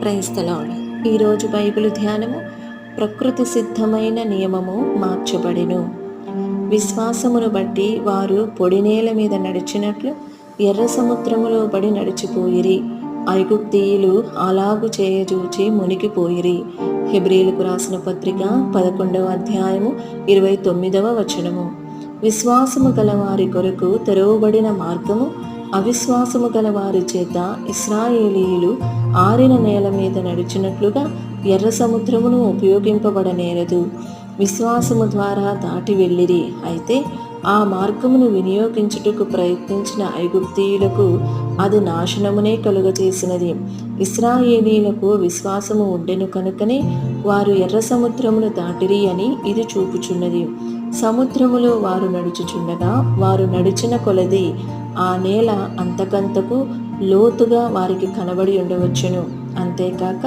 క్రైస్తలాడ్ ఈరోజు బైబిల్ ధ్యానము ప్రకృతి సిద్ధమైన నియమము మార్చబడెను. విశ్వాసమును బట్టి వారు పొడి నేల మీద నడిచినట్లు ఎర్ర సముద్రములో పడి నడిచిపోయిరి. ఐగుప్తీయులు అలాగు చేయజూచి మునిగిపోయిరి. హెబ్రిలకు రాసిన పత్రిక పదకొండవ అధ్యాయము ఇరవై తొమ్మిదవ వచనము. విశ్వాసము గలవారి కొరకు తెరవబడిన మార్గము అవిశ్వాసము గల వారి చేత ఇస్రాయేలీయులు ఆరిన నేల మీద నడిచినట్లుగా ఎర్ర సముద్రమును ఉపయోగింపబడనేరదు. విశ్వాసము ద్వారా దాటి వెళ్ళిరి. అయితే ఆ మార్గమును వినియోగించుటకు ప్రయత్నించిన ఐగుప్తీయులకు అది నాశనమునే కలుగచేసినది ఇస్రాయేలీలకు విశ్వాసము ఉండెను కనుకనే వారు ఎర్ర సముద్రమును దాటిరి అని ఇది చూపుచున్నది. సముద్రములో వారు నడుచుచుండగా వారు నడిచిన కొలది ఆ నేల అంతకంతకు లోతుగా వారికి కనబడి ఉండవచ్చును. అంతేకాక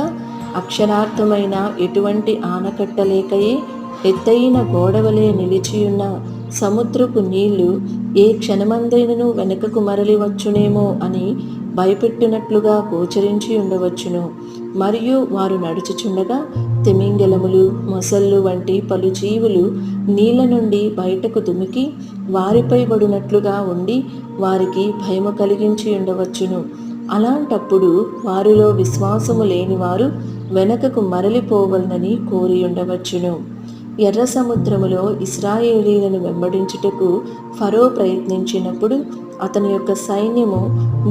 అక్షరార్థమైన ఎటువంటి ఆనకట్టలేకయే ఎత్తైన గోడవలే నిలిచియున్న సముద్రపు నీళ్ళు ఏ క్షణమందైనను వెనుకకు మరలి వచ్చునేమో అని భయపెట్టినట్లుగా గోచరించి ఉండవచ్చును. మరియు వారు నడుచుచుండగా తిమింగలములు మొసళ్ళు వంటి పలు జీవులు నీళ్ళ నుండి బయటకు దుమికి వారిపై పడినట్లుగా ఉండి వారికి భయము కలిగించి ఉండవచ్చును. అలాంటప్పుడు వారిలో విశ్వాసము లేని వారు వెనకకు మరలిపోవలనని కోరి ఉండవచ్చును. ఎర్ర సముద్రములో ఇస్రాయేలీలను వెంబడించుటకు ఫరో ప్రయత్నించినప్పుడు అతని యొక్క సైన్యము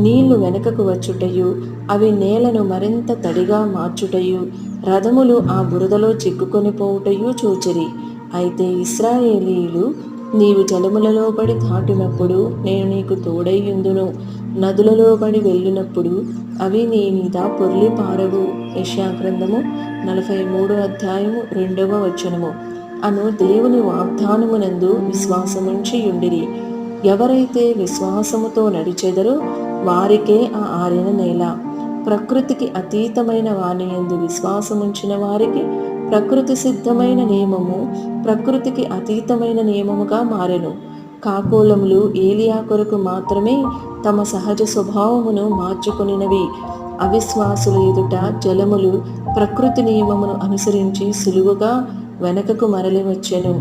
నీళ్ళు వెనుకకు వచ్చుటయు అవి నేలను మరింత తడిగా మార్చుటయు రథములు ఆ బురదలో చిక్కుకొని పోవుటయు చూచిరి. అయితే ఇస్రాయేలీలు నీవు జలములలో పడి దాటినప్పుడు నేను నీకు తోడయ్యుందును. నదులలో పడి వెళ్ళినప్పుడు అవి నీ మీద పొర్లి పారవు యశాగ్రంథము నలభై మూడో అధ్యాయము రెండవ వచనము. అను దేవుని వాగ్దానమునందు విశ్వాసముంచి ఉండిరి ఎవరైతే విశ్వాసముతో నడిచెదరో వారికే ఆ ఆరిన నేల. ప్రకృతికి అతీతమైన వాని ఎందు విశ్వాసముంచిన వారికి ప్రకృతి సిద్ధమైన నియమము ప్రకృతికి అతీతమైన నియమముగా మారెను. కాకోలములు ఏలియా కొరకు మాత్రమే తమ సహజ స్వభావమును మార్చుకునినవి. అవిశ్వాసుల ఎదుట జలములు ప్రకృతి నియమమును అనుసరించి సులువుగా వెనకకు మరలి వచ్చెను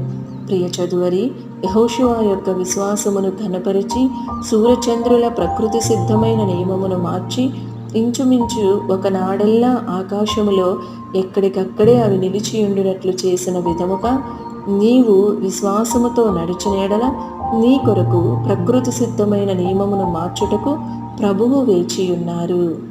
ప్రియ చదువరి యహోషువా యొక్క విశ్వాసమును ఘనపరిచి సూర్యచంద్రుల ప్రకృతి సిద్ధమైన నియమమును మార్చి ఇంచుమించు ఒకనాడల్లా ఆకాశములో ఎక్కడికక్కడే అవి నిలిచి ఉండినట్లు చేసిన విధముగా నీవు విశ్వాసముతో నడిచినేడల నీ కొరకు ప్రకృతి సిద్ధమైన నియమమును మార్చుటకు ప్రభువు వేచియున్నారు.